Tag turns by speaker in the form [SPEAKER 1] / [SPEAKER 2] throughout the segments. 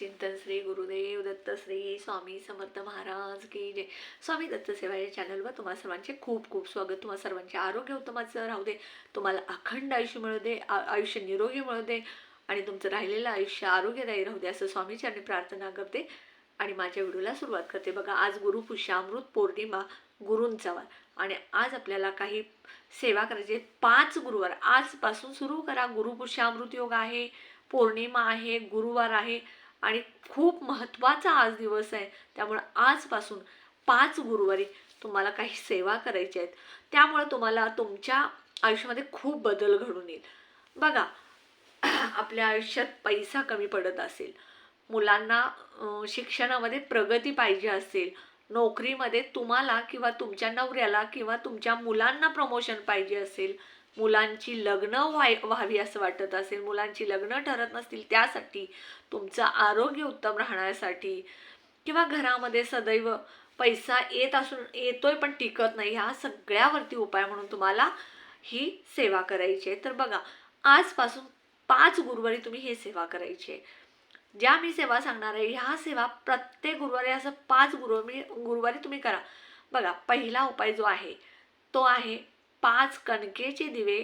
[SPEAKER 1] चिंतन श्री गुरुदेव दत्त श्री स्वामी समर्थ महाराज की जय. स्वामी दत्त सेवा या चॅनलवर तुम्हा सर्वांचे खूप खूप स्वागत. तुम्हा सर्वांचे आरोग्य उत्तमाचं राहू दे. तुम्हाला अखंड आयुष्य मिळू दे आयुष्य निरोगी मिळू दे आणि तुमचं राहिलेलं आयुष्य आरोग्यदायी राहू दे असं स्वामीचरणी प्रार्थना करते. आणि माझ्या व्हिडिओला सुरुवात करते. बघा आज गुरुपुष्यामृत पौर्णिमा गुरूंचा वार. आणि आज आपल्याला काही सेवा करायची पाच गुरुवार. आजपासून सुरू करा. गुरुपुष्यामृत योग आहे पौर्णिमा आहे गुरुवार आहे. आणि खूप महत्त्वाचा आज दिवस आहे. त्यामुळं आजपासून पाच गुरुवारी तुम्हाला काही सेवा करायच्या आहेत. त्यामुळं तुम्हाला तुमच्या आयुष्यामध्ये खूप बदल घडून येईल. बघा आपल्या आयुष्यात पैसा कमी पडत असेल. मुलांना शिक्षणामध्ये प्रगती पाहिजे असेल. नोकरीमध्ये तुम्हाला किंवा तुमच्या नवऱ्याला किंवा तुमच्या मुलांना प्रमोशन पाहिजे असेल. मुलांची लग्न व्हाय व्हावी असं वाटत असेल मुलांची लग्न ठरत नसतील त्यासाठी तुमचं आरोग्य उत्तम राहण्यासाठी किंवा घरामध्ये सदैव पैसा येत असून येतोय पण टिकत नाही ह्या सगळ्यावरती उपाय म्हणून तुम्हाला ही सेवा करायची आहे. तर बघा आजपासून पाच गुरुवारी तुम्ही हे सेवा करायची आहे. ज्या मी सेवा सांगणार आहे ह्या सेवा प्रत्येक गुरुवारी असं पाच गुरुवारी गुरुवारी तुम्ही करा. बघा पहिला उपाय जो आहे तो आहे पाच कणकेचे दिवे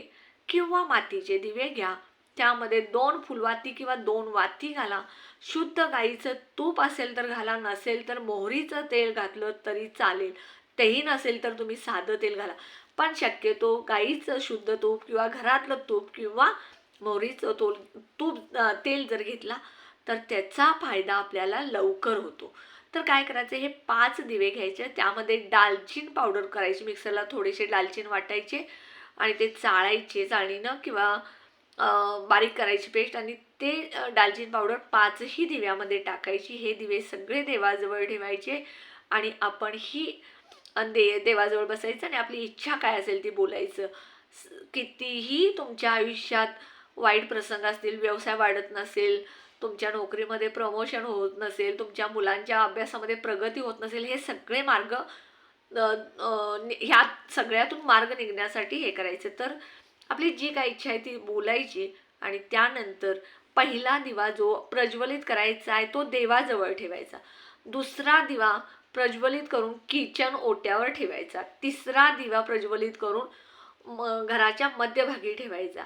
[SPEAKER 1] किंवा मातीचे दिवे घ्या. त्यामध्ये दोन फुलवाती किंवा दोन वाती घाला. शुद्ध गाईचं तूप असेल तर घाला नसेल तर मोहरीचं तेल घातलं तरी चालेल. तेही नसेल तर तुम्ही साधं तेल घाला. पण शक्यतो गाईचं शुद्ध तूप किंवा घरातलं तूप किंवा मोहरीचं तोल तूप तेल जर घेतला तर त्याचा फायदा आपल्याला लवकर होतो. तर काय करायचं हे पाच दिवे घ्यायचे त्यामध्ये दालचीन पावडर करायची मिक्सरला थोडेसे दालचीन वाटायचे आणि ते चाळायचे चाळणीनं किंवा बारीक करायची पेस्ट आणि ते अं, दालचीन पावडर पाचही दिव्यामध्ये टाकायची. हे दिवे सगळे देवाजवळ ठेवायचे आणि आपण ही दे देवाजवळ बसायचं आणि आपली इच्छा काय असेल ती बोलायचं. स- कितीही तुमच्या आयुष्यात वाईट प्रसंग असतील व्यवसाय वाढत नसेल तुमच्या नोकरीमध्ये प्रमोशन होत नसेल तुमच्या मुलांच्या अभ्यासामध्ये प्रगती होत नसेल हे सगळे मार्ग नि- ह्या सगळ्यातून मार्ग निघण्यासाठी हे करायचे. तर आपली जी काय इच्छा आहे ती बोलायची आणि त्यानंतर पहिला दिवा जो प्रज्वलित करायचा आहे तो देवाजवळ ठेवायचा. दुसरा दिवा प्रज्वलित करून किचन ओट्यावर ठेवायचा. तिसरा दिवा प्रज्वलित करून म- घराच्या मध्यभागी ठेवायचा.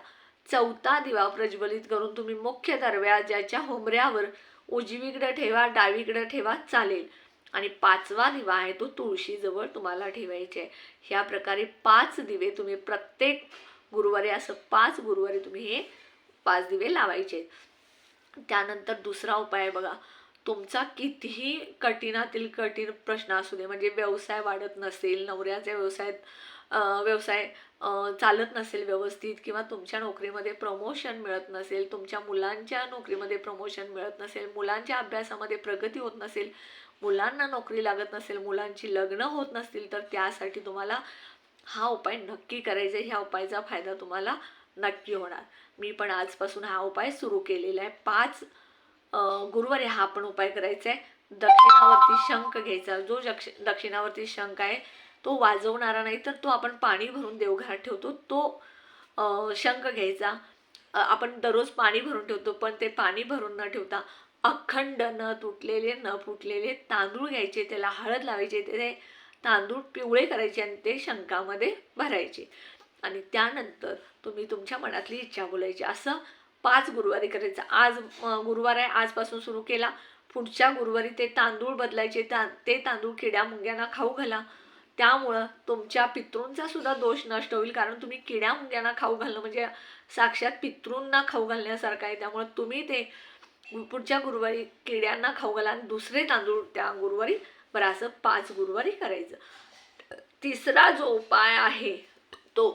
[SPEAKER 1] चौथा दिवा प्रज्वलित करून तुम्ही मुख्य दरवाजाच्या होमऱ्यावर उजवीकडे ठेवा डावीकडे ठेवा चालेल. आणि पाचवा दिवा आहे तो तुळशीजवळ तुम्हाला ठेवायचे आहे. ह्या प्रकारे पाच दिवे तुम्ही प्रत्येक गुरुवारी असं पाच गुरुवारी तुम्ही हे पाच दिवे लावायचे त्यानंतर दुसरा उपाय आहे बघा. तुमचा कितीही कठीणातील कठीण प्रश्न असू दे म्हणजे व्यवसाय वाढत नसेल नवऱ्याच्या व्यवसायात व्यवसाय चालत नसेल व्यवस्थित किंवा तुमच्या नोकरीमध्ये प्रमोशन मिळत नसेल तुमच्या मुलांच्या नोकरीमध्ये प्रमोशन मिळत नसेल मुलांच्या अभ्यासामध्ये प्रगती होत नसेल मुलांना नोकरी लागत नसेल मुलांची लग्न होत नसतील तर त्यासाठी तुम्हाला हा उपाय नक्की करायचा. आहे ह्या उपायाचा फायदा तुम्हाला नक्की होणार. मी पण आजपासून हा उपाय सुरू केलेला आहे. पाच गुरुवारी हा पण उपाय करायचा आहे. दक्षिणावरती शंख घ्यायचा. जो जक्ष दक्षिणावरती शंख आहे तो वाजवणारा नाही तर तो आपण पाणी भरून देवघरात ठेवतो. तो शंख घ्यायचा. आपण दररोज पाणी भरून ठेवतो पण ते पाणी भरून न ठेवता अखंड न तुटलेले न फुटलेले तांदूळ घ्यायचे त्याला हळद लावायचे ते तांदूळ पिवळे करायचे आणि ते शंखामध्ये भरायचे. आणि त्यानंतर तुम्ही तुमच्या मनातली इच्छा बोलायची. असं पाच गुरुवारी करायचं. आज गुरुवार आहे. आजपासून सुरू केला. पुढच्या गुरुवारी ते तांदूळ बदलायचे. ता ते तांदूळ किड्या मुंग्यांना खाऊ घाला. त्यामुळं तुमच्या पितृंचा सुद्धा दोष नष्ट होईल. कारण तुम्ही किड्या मुंग्यांना खाऊ घालणं म्हणजे साक्षात पितृंना खाऊ घालण्यासारखं आहे. त्यामुळं तुम्ही ते पुढच्या गुरुवारी किड्यांना खाऊ घाला आणि दुसरे तांदूळ त्या गुरुवारी बरं असं पाच गुरुवारी करायचं. तिसरा जो उपाय आहे तो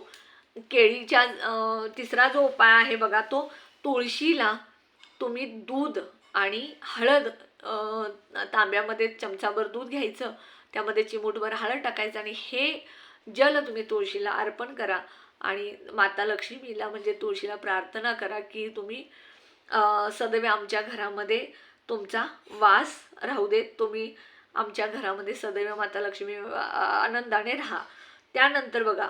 [SPEAKER 1] केळीच्या तिसरा जो उपाय आहे बघा तो तुळशीला तुम्ही दूध आणि हळद तांब्यामध्ये चमचाभर दूध घ्यायचं. त्यामध्ये चिमूटभर हळद टाकायचं आणि हे जल तुम्ही तुळशीला अर्पण करा. आणि माता लक्ष्मीला म्हणजे तुळशीला प्रार्थना करा की तुम्ही सदैव आमच्या घरामध्ये तुमचा वास राहू देत. तुम्ही आमच्या घरामध्ये सदैव माता लक्ष्मी आनंदाने राहा. त्यानंतर बघा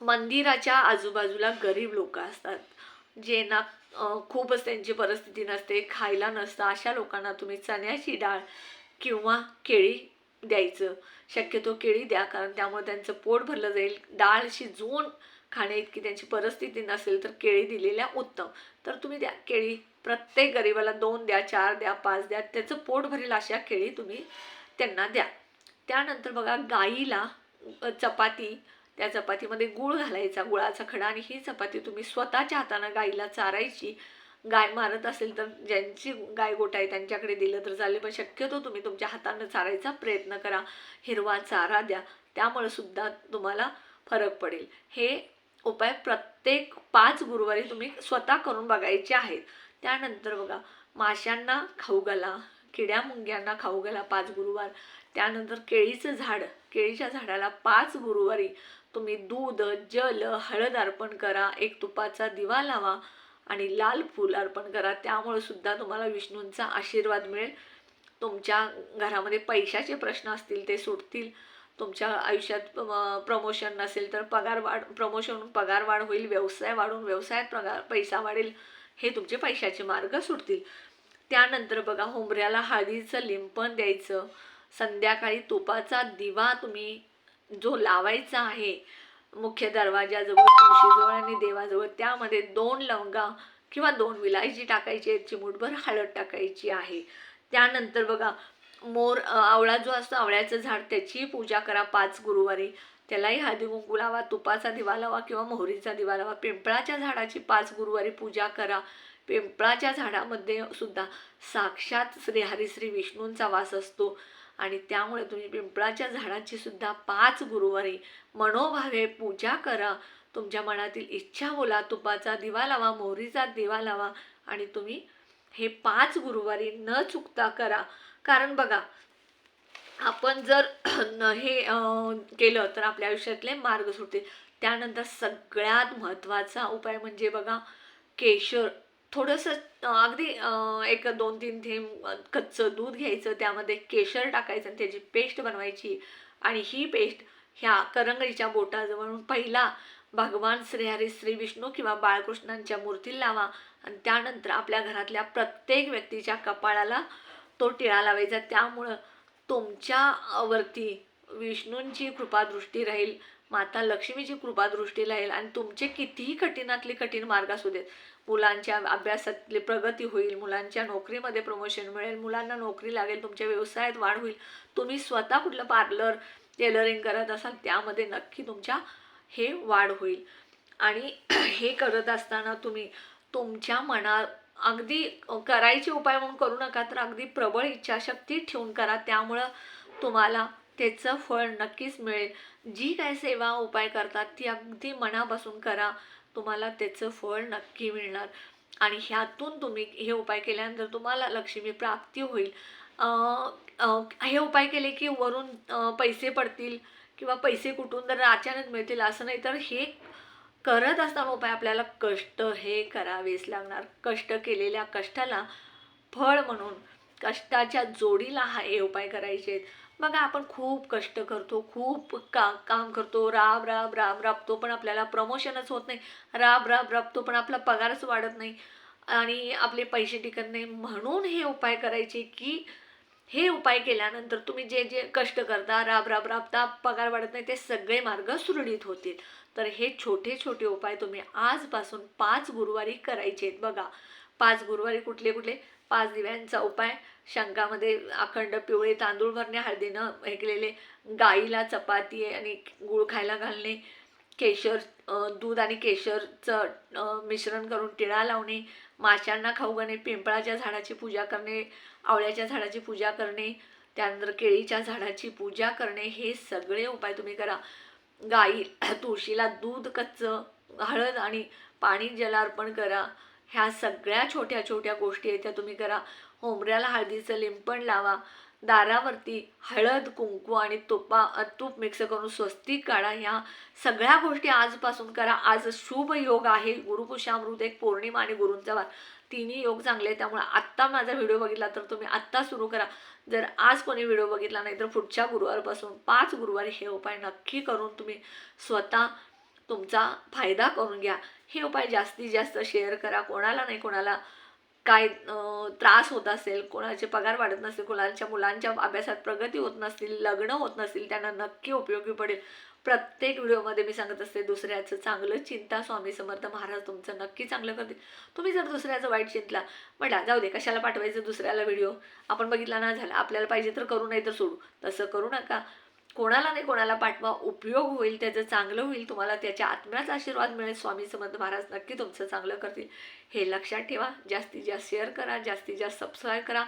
[SPEAKER 1] मंदिराच्या आजूबाजूला गरीब लोक असतात. जे ना खूपच त्यांची परिस्थिती नसते खायला नसतं. अशा लोकांना तुम्ही चण्याची डाळ किंवा केळी द्यायचं. शक्यतो केळी द्या कारण त्यामुळे त्यांचं पोट भरलं जाईल. डाळ शिजवून खाणे इतकी त्यांची परिस्थिती नसेल तर केळी दिलेल्या उत्तम. तर तुम्ही द्या केळी. प्रत्येक गरिबाला दोन द्या चार द्या पाच द्या. त्याचं पोट भरेल अशा केळी तुम्ही त्यांना द्या. त्यानंतर बघा गाईला चपाती. त्या चपातीमध्ये गुळ घालायचा गुळाचा खडा. आणि ही चपाती तुम्ही स्वतःच्या हातानं गाईला चारायची. गाय मारत असेल तर ज्यांची गाय गोट आहे त्यांच्याकडे दिलं तर चालेल. पण शक्यतो तुम्ही तुमच्या हातानं चारायचा प्रयत्न करा. हिरवा चारा द्या. त्यामुळे सुद्धा तुम्हाला फरक पडेल. हे उपाय प्रत्येक पाच गुरुवारी तुम्ही स्वतः करून बघायचे आहेत. त्यानंतर बघा माशांना खाऊ घाला किड्या मुंग्यांना खाऊ घाला पाच गुरुवार. त्यानंतर केळीचं झाड. केळीच्या झाडाला पाच गुरुवारी तुम्ही दूध जल हळद अर्पण करा. एक तुपाचा दिवा लावा. आणि लाल फूल अर्पण करा. त्यामुळे सुद्धा तुम्हाला विष्णूंचा आशीर्वाद मिळेल. तुमच्या घरामध्ये पैशाचे प्रश्न असतील ते सुटतील. तुमच्या आयुष्यात प्रमोशन नसेल तर पगार वाढ प्रमोशन पगार वाढ होईल व्यवसाय वाढून व्यवसायात पगार पैसा वाढेल. हे तुमचे पैशाचे मार्ग सुटतील. त्यानंतर बघा होंबऱ्याला हळदीचं लिंपण द्यायचं. संध्याकाळी तुपाचा दिवा तुम्ही जो लावायचा आहे मुख्य दरवाजाजवळ तुळशीजवळ आणि देवाजवळ त्यामध्ये दोन लवंगा किंवा दोन विलायची टाकायची आहे चिमूटभर हळद टाकायची आहे. त्यानंतर बघा मोर आवळा जो असतो आवळ्याचं झाड त्याचीही पूजा करा पाच गुरुवारी. त्यालाही हळदी कुंकू लावा तुपाचा दिवा लावा किंवा मोहरीचा दिवा लावा. पिंपळाच्या झाडाची पाच गुरुवारी पूजा करा. पिंपळाच्या झाडामध्ये सुद्धा साक्षात श्री हरिश्री विष्णूंचा वास असतो. आणि त्यामुळे तुम्ही पिंपळाच्या झाडाची सुद्धा पाच गुरुवारी मनोभावे पूजा करा. तुमच्या मनातील इच्छा बोला तुपाचा दिवा लावा मोहरीचा दिवा लावा आणि तुम्ही हे पाच गुरुवारी न चुकता करा. कारण बघा आपण जर न हे केलं तर आपल्या आयुष्यातले मार्ग सुटतील त्यानंतर सगळ्यात महत्त्वाचा उपाय म्हणजे बघा केशर थोडंसं अगदी एक दोन तीन थेंब कच्चं दूध घ्यायचं त्यामध्ये केशर टाकायचं आणि त्याची पेस्ट बनवायची आणि ही पेस्ट ह्या करंगळीच्या बोटाजवळून पहिला भगवान श्रीहरी श्री विष्णू किंवा बाळकृष्णांच्या मूर्तीला लावा आणि त्यानंतर आपल्या घरातल्या प्रत्येक व्यक्तीच्या कपाळाला तो टिळा लावायचा. त्यामुळं तुमच्यावरती विष्णूंची कृपादृष्टी राहील माता लक्ष्मीची कृपादृष्टी राहील आणि तुमचे कितीही कठीणातले कठीण मार्ग असू देत मुलांच्या अभ्यासातली प्रगती होईल मुलांच्या नोकरीमध्ये प्रमोशन मिळेल मुलांना नोकरी लागेल तुमच्या व्यवसायात वाढ होईल. तुम्ही स्वतः कुठलं पार्लर टेलरिंग करत असाल त्यामध्ये नक्की तुमच्या हे वाढ होईल. आणि हे करत असताना तुम्ही तुमच्या मना अगदी करायचे उपाय म्हणून करू नका तर अगदी प्रबळ इच्छाशक्ती ठेवून करा. त्यामुळं तुम्हाला त्याचं फळ नक्कीच मिळेल. जी काय सेवा उपाय करतात ती अगदी मनापासून करा. तुम्हाला त्याचं फळ नक्की मिळणार. आणि ह्यातून तुम्ही हे उपाय केल्यानंतर तुम्हाला लक्ष्मी प्राप्ती होईल. हे उपाय केले की वरून पैसे पडतील किंवा पैसे कुठून तर अचानक मिळतील असं नाही तर हे करत असताना उपाय आपल्याला कष्ट हे करावेच लागणार. कष्ट केलेल्या कष्टाला फळ म्हणून कष्टाच्या जोडीला हा हे उपाय करायचे आहेत बघा आपण खूप कष्ट करतो खूप का काम करतो. राब राब राब राबतो पण आपल्याला प्रमोशनच होत नाही. राब राब राबतो पण आपला पगारच वाढत नाही. आणि आपले पैसे टिकत नाही. म्हणून हे उपाय करायचे की हे उपाय केल्यानंतर तुम्ही जे जे कष्ट करता राब राब राबता पगार वाढत नाही ते सगळे मार्ग सुरळीत होतील. तर हे छोटे छोटे उपाय तुम्ही आजपासून पाच गुरुवारी करायचे आहेत बघा. पाच गुरुवारी कुठले कुठले? पाच दिव्यांचा उपाय. शंकामध्ये अखंड पिवळे तांदूळ भरणे हळदीनं हे केलेले गाईला चपाती आणि गुळ खायला घालणे केशर दूध आणि केशरचं मिश्रण करून टिळा लावणे माशांना खाऊ घालणे पिंपळाच्या झाडाची पूजा करणे आवळ्याच्या झाडाची पूजा करणे त्यानंतर केळीच्या झाडाची पूजा करणे हे सगळे उपाय तुम्ही करा. गाई तुळशीला दूध कच्चं हळद आणि पाणी जलार्पण करा. ह्या सगळ्या छोट्या छोट्या गोष्टी आहेत त्या तुम्ही करा. होमऱ्याला हळदीचं लिंपण लावा. दारावरती हळद कुंकू आणि तुपा तूप मिक्स करून स्वस्तिक काढा. ह्या सगळ्या गोष्टी आजपासून करा. आज शुभ योग आहे. गुरुपुषामृत एक पौर्णिमा आणि गुरूंचा वार. तिन्ही योग चांगले आहेत. त्यामुळे आत्ता माझा व्हिडिओ बघितला तर तुम्ही आत्ता सुरू करा. जर आज कोणी व्हिडिओ बघितला नाही तर पुढच्या गुरुवारपासून पाच गुरुवारी हे उपाय नक्की करून तुम्ही स्वतः तुमचा फायदा करून घ्या. हे उपाय जास्तीत जास्त शेअर करा. कोणाला नाही कोणाला काय त्रास होत असेल कोणाचे पगार वाढत नसेल कोणाच्या मुलांच्या अभ्यासात प्रगती होत नसतील लग्न होत नसतील त्यांना नक्की उपयोगी पडेल. प्रत्येक व्हिडिओमध्ये मी सांगत असते दुसऱ्याचं चांगलं चिंता स्वामी समर्थ महाराज तुमचं नक्की चांगलं करतील. तुम्ही जर दुसऱ्याचं वाईट चिंतला म्हटला जाऊ दे कशाला पाठवायचं दुसऱ्याला व्हिडिओ? आपण बघितला ना झाला. आपल्याला पाहिजे तर करू नाही तर सोडू. तसं करू नका. कोणाला नाही कोणाला पाठवा उपयोग होईल त्याचं चांगलं होईल तुम्हाला त्याच्या आत्म्याचा आशीर्वाद मिळेल. स्वामी समर्थ महाराज नक्की तुमचं चांगलं करतील. हे लक्षात ठेवा जास्तीत जास्त शेअर करा जास्तीत जास्त सबस्क्राईब करा.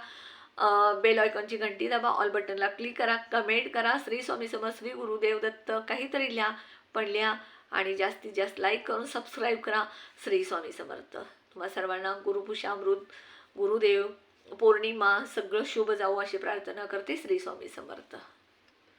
[SPEAKER 1] बेल आयकॉनची घंटी दाबा ऑल बटनला क्लिक करा कमेंट करा. श्री स्वामी समर्थ श्री गुरुदेव दत्त काहीतरी लिहा पण लिहा आणि जास्तीत जास्त लाईक करून सबस्क्राईब करा. श्री स्वामी समर्थ. तुम्हा सर्वांना गुरुपुषामृत गुरुदेव पौर्णिमा सगळं शुभ जाऊ अशी प्रार्थना करते श्री स्वामी समर्थ.